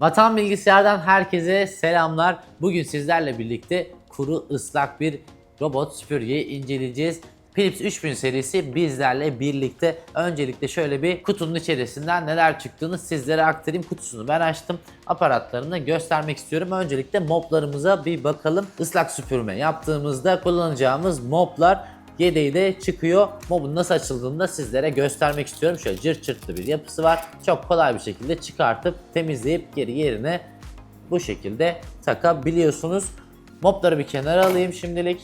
Vatan Bilgisayar'dan herkese selamlar. Bugün sizlerle birlikte kuru ıslak bir robot süpürgeyi inceleyeceğiz. Philips 3000 serisi bizlerle birlikte. Öncelikle şöyle bir kutunun içerisinden neler çıktığını sizlere aktarayım. Kutusunu ben açtım. Aparatlarını göstermek istiyorum. Öncelikle moplarımıza bir bakalım. Islak süpürme yaptığımızda kullanacağımız moplar yedeği de çıkıyor. Mobun nasıl açıldığını da sizlere göstermek istiyorum. Şöyle cırt çırtlı bir yapısı var. Çok kolay bir şekilde çıkartıp temizleyip geri yerine bu şekilde takabiliyorsunuz. Mopları bir kenara alayım şimdilik.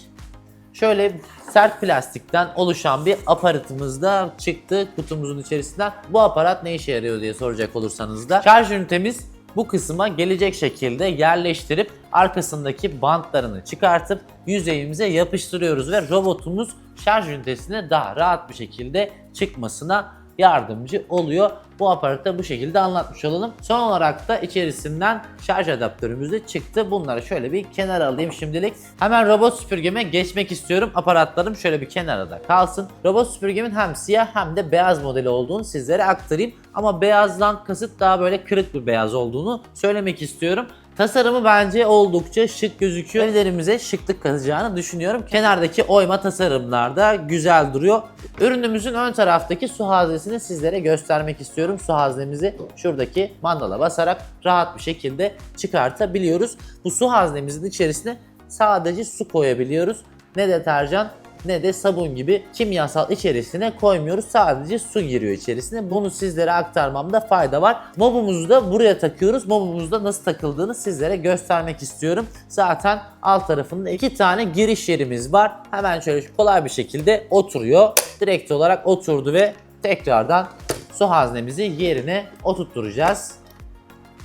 Şöyle sert plastikten oluşan bir aparatımız da çıktı kutumuzun içerisinden. Bu aparat ne işe yarıyor diye soracak olursanız da şarj ünitemiz bu kısma gelecek şekilde yerleştirip arkasındaki bantlarını çıkartıp yüzeyimize yapıştırıyoruz ve robotumuz şarj ünitesine daha rahat bir şekilde çıkmasına yardımcı oluyor. Bu aparatı da bu şekilde anlatmış olalım. Son olarak da içerisinden şarj adaptörümüz de çıktı. Bunları şöyle bir kenara alayım şimdilik. Hemen robot süpürgeme geçmek istiyorum. Aparatlarım şöyle bir kenarda kalsın. Robot süpürgemin hem siyah hem de beyaz modeli olduğunu sizlere aktarayım. Ama beyazdan kasıt daha böyle kırık bir beyaz olduğunu söylemek istiyorum. Tasarımı bence oldukça şık gözüküyor. Evlerimize şıklık katacağını düşünüyorum. Kenardaki oyma tasarımlar da güzel duruyor. Ürünümüzün ön taraftaki su haznesini sizlere göstermek istiyorum. Su haznemizi şuradaki mandala basarak rahat bir şekilde çıkartabiliyoruz. Bu su haznemizin içerisine sadece su koyabiliyoruz. Ne deterjan ne de sabun gibi kimyasal içerisine koymuyoruz. Sadece su giriyor içerisine. Bunu sizlere aktarmamda fayda var. Mobumuzu da buraya takıyoruz. Mobumuzda nasıl takıldığını sizlere göstermek istiyorum. Zaten alt tarafında iki tane giriş yerimiz var. Hemen şöyle kolay bir şekilde oturuyor. Direkt olarak oturdu ve tekrardan su haznemizi yerine oturtturacağız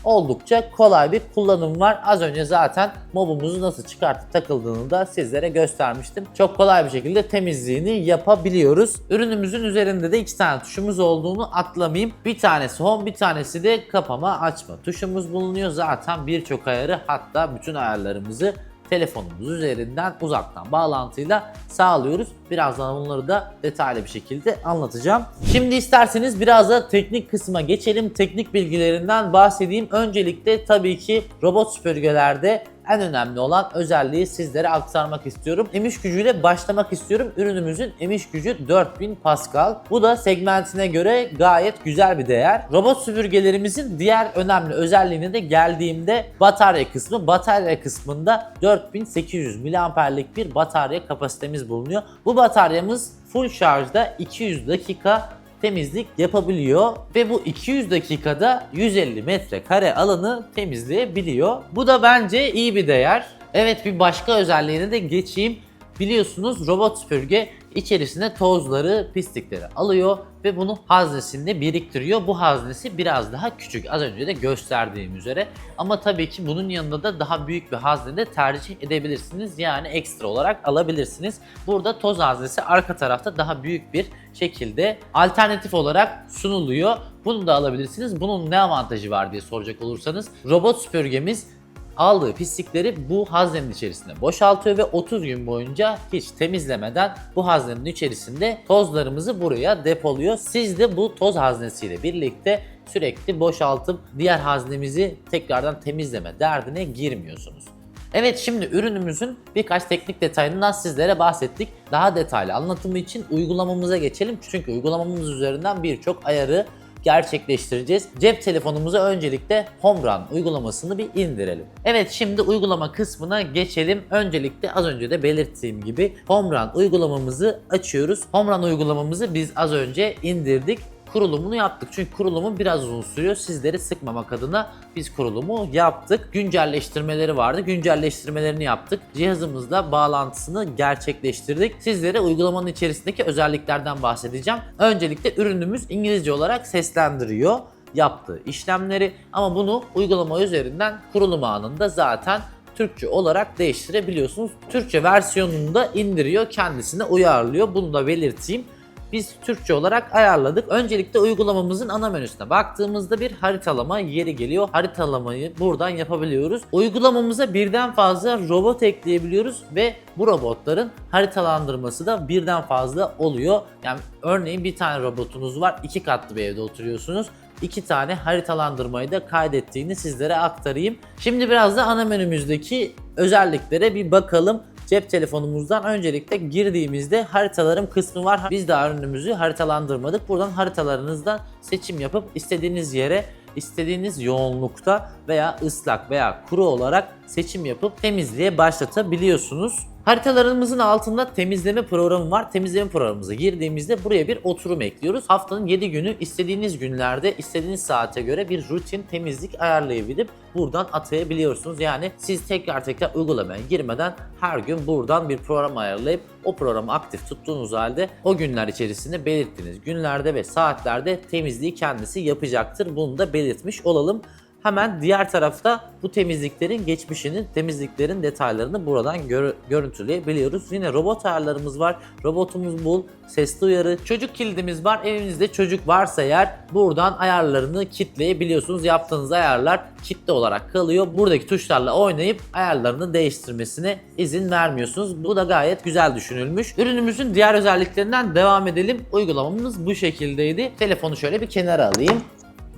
oldukça kolay bir kullanım var. Az önce zaten mobumuzu nasıl çıkartıp takıldığını da sizlere göstermiştim. Çok kolay bir şekilde temizliğini yapabiliyoruz. Ürünümüzün üzerinde de iki tane tuşumuz olduğunu atlamayayım. Bir tanesi home, bir tanesi de kapama açma tuşumuz bulunuyor. Zaten birçok ayarı hatta bütün ayarlarımızı telefonumuz üzerinden uzaktan bağlantıyla sağlıyoruz. Birazdan bunları da detaylı bir şekilde anlatacağım. Şimdi isterseniz biraz da teknik kısma geçelim. Teknik bilgilerinden bahsedeyim. Öncelikle tabii ki robot süpürgelerde en önemli olan özelliği sizlere aktarmak istiyorum. Emiş gücüyle başlamak istiyorum. Ürünümüzün emiş gücü 4000 Pascal. Bu da segmentine göre gayet güzel bir değer. Robot süpürgelerimizin diğer önemli özelliğine de geldiğimde batarya kısmı. Batarya kısmında 4800 mAh'lik bir batarya kapasitemiz bulunuyor. Bu bataryamız full şarjda 200 dakika temizlik yapabiliyor ve bu 200 dakikada 150 metrekare alanı temizleyebiliyor. Bu da bence iyi bir değer. Evet bir başka özelliğine de geçeyim. Biliyorsunuz robot süpürge içerisine tozları, pislikleri alıyor ve bunu haznesinde biriktiriyor. Bu haznesi biraz daha küçük. Az önce de gösterdiğim üzere. Ama tabii ki bunun yanında da daha büyük bir hazne de tercih edebilirsiniz. Yani ekstra olarak alabilirsiniz. Burada toz haznesi arka tarafta daha büyük bir şekilde alternatif olarak sunuluyor. Bunu da alabilirsiniz. Bunun ne avantajı var diye soracak olursanız robot süpürgemiz aldığı pislikleri bu haznenin içerisine boşaltıyor ve 30 gün boyunca hiç temizlemeden bu haznenin içerisinde tozlarımızı buraya depoluyor. Siz de bu toz haznesiyle birlikte sürekli boşaltıp diğer haznemizi tekrardan temizleme derdine girmiyorsunuz. Evet şimdi ürünümüzün birkaç teknik detayından sizlere bahsettik. Daha detaylı anlatımı için uygulamamıza geçelim. Çünkü uygulamamız üzerinden birçok ayarı gerçekleştireceğiz. Cep telefonumuza öncelikle Home Run uygulamasını bir indirelim. Evet şimdi uygulama kısmına geçelim. Öncelikle az önce de belirttiğim gibi Home Run uygulamamızı açıyoruz. Home Run uygulamamızı biz az önce indirdik kurulumunu yaptık. Çünkü kurulumu biraz uzun sürüyor. Sizleri sıkmamak adına biz kurulumu yaptık. Güncelleştirmeleri vardı. Güncelleştirmelerini yaptık. Cihazımızla bağlantısını gerçekleştirdik. Sizlere uygulamanın içerisindeki özelliklerden bahsedeceğim. Öncelikle ürünümüz İngilizce olarak seslendiriyor yaptığı işlemleri ama bunu uygulama üzerinden kurulum anında zaten Türkçe olarak değiştirebiliyorsunuz. Türkçe versiyonunu da indiriyor, kendisine uyarlıyor. Bunu da belirteyim biz Türkçe olarak ayarladık. Öncelikle uygulamamızın ana menüsüne baktığımızda bir haritalama yeri geliyor. Haritalamayı buradan yapabiliyoruz. Uygulamamıza birden fazla robot ekleyebiliyoruz ve bu robotların haritalandırması da birden fazla oluyor. Yani örneğin bir tane robotunuz var, iki katlı bir evde oturuyorsunuz. iki tane haritalandırmayı da kaydettiğini sizlere aktarayım. Şimdi biraz da ana menümüzdeki özelliklere bir bakalım. Cep telefonumuzdan öncelikle girdiğimizde haritalarım kısmı var. Biz daha ürünümüzü haritalandırmadık. Buradan haritalarınızdan seçim yapıp istediğiniz yere istediğiniz yoğunlukta veya ıslak veya kuru olarak seçim yapıp temizliğe başlatabiliyorsunuz. Haritalarımızın altında temizleme programı var. Temizleme programımıza girdiğimizde buraya bir oturum ekliyoruz. Haftanın 7 günü istediğiniz günlerde istediğiniz saate göre bir rutin temizlik ayarlayabilip buradan atayabiliyorsunuz. Yani siz tekrar tekrar uygulamaya girmeden her gün buradan bir program ayarlayıp o programı aktif tuttuğunuz halde o günler içerisinde belirttiğiniz günlerde ve saatlerde temizliği kendisi yapacaktır. Bunu da belirtmiş olalım. Hemen diğer tarafta bu temizliklerin geçmişini, temizliklerin detaylarını buradan gör- görüntüleyebiliyoruz. Yine robot ayarlarımız var. Robotumuz bul, sesli uyarı, çocuk kilidimiz var. Evinizde çocuk varsa eğer buradan ayarlarını kitleyebiliyorsunuz. Yaptığınız ayarlar kitle olarak kalıyor. Buradaki tuşlarla oynayıp ayarlarını değiştirmesine izin vermiyorsunuz. Bu da gayet güzel düşünülmüş. Ürünümüzün diğer özelliklerinden devam edelim. Uygulamamız bu şekildeydi. Telefonu şöyle bir kenara alayım.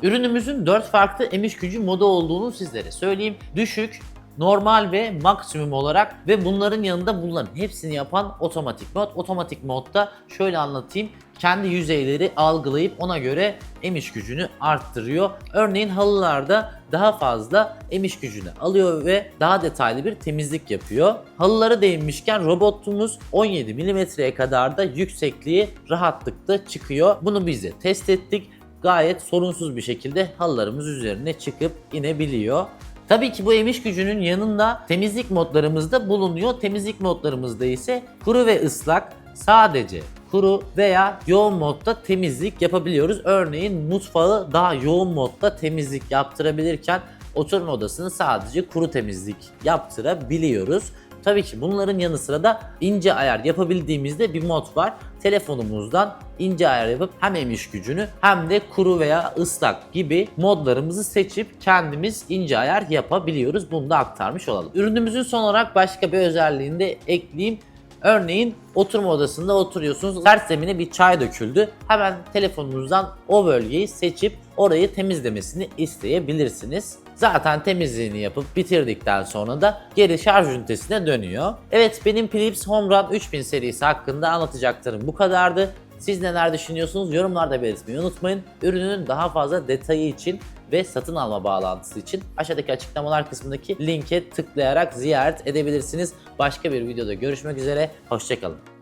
Ürünümüzün 4 farklı emiş gücü modu olduğunu sizlere söyleyeyim. Düşük, normal ve maksimum olarak ve bunların yanında bunların hepsini yapan otomatik mod. Otomatik modda şöyle anlatayım. Kendi yüzeyleri algılayıp ona göre emiş gücünü arttırıyor. Örneğin halılarda daha fazla emiş gücünü alıyor ve daha detaylı bir temizlik yapıyor. Halılara değinmişken robotumuz 17 milimetreye kadar da yüksekliği rahatlıkla çıkıyor. Bunu biz de test ettik gayet sorunsuz bir şekilde halılarımız üzerine çıkıp inebiliyor. Tabii ki bu emiş gücünün yanında temizlik modlarımız da bulunuyor. Temizlik modlarımızda ise kuru ve ıslak sadece kuru veya yoğun modda temizlik yapabiliyoruz. Örneğin mutfağı daha yoğun modda temizlik yaptırabilirken oturma odasını sadece kuru temizlik yaptırabiliyoruz. Tabii ki bunların yanı sıra da ince ayar yapabildiğimizde bir mod var. Telefonumuzdan ince ayar yapıp hem emiş gücünü hem de kuru veya ıslak gibi modlarımızı seçip kendimiz ince ayar yapabiliyoruz. Bunu da aktarmış olalım. Ürünümüzün son olarak başka bir özelliğini de ekleyeyim. Örneğin oturma odasında oturuyorsunuz. Ters zemine bir çay döküldü. Hemen telefonunuzdan o bölgeyi seçip orayı temizlemesini isteyebilirsiniz. Zaten temizliğini yapıp bitirdikten sonra da geri şarj ünitesine dönüyor. Evet benim Philips Home Run 3000 serisi hakkında anlatacaklarım bu kadardı. Siz neler düşünüyorsunuz yorumlarda belirtmeyi unutmayın. Ürünün daha fazla detayı için ve satın alma bağlantısı için aşağıdaki açıklamalar kısmındaki linke tıklayarak ziyaret edebilirsiniz. Başka bir videoda görüşmek üzere, hoşçakalın.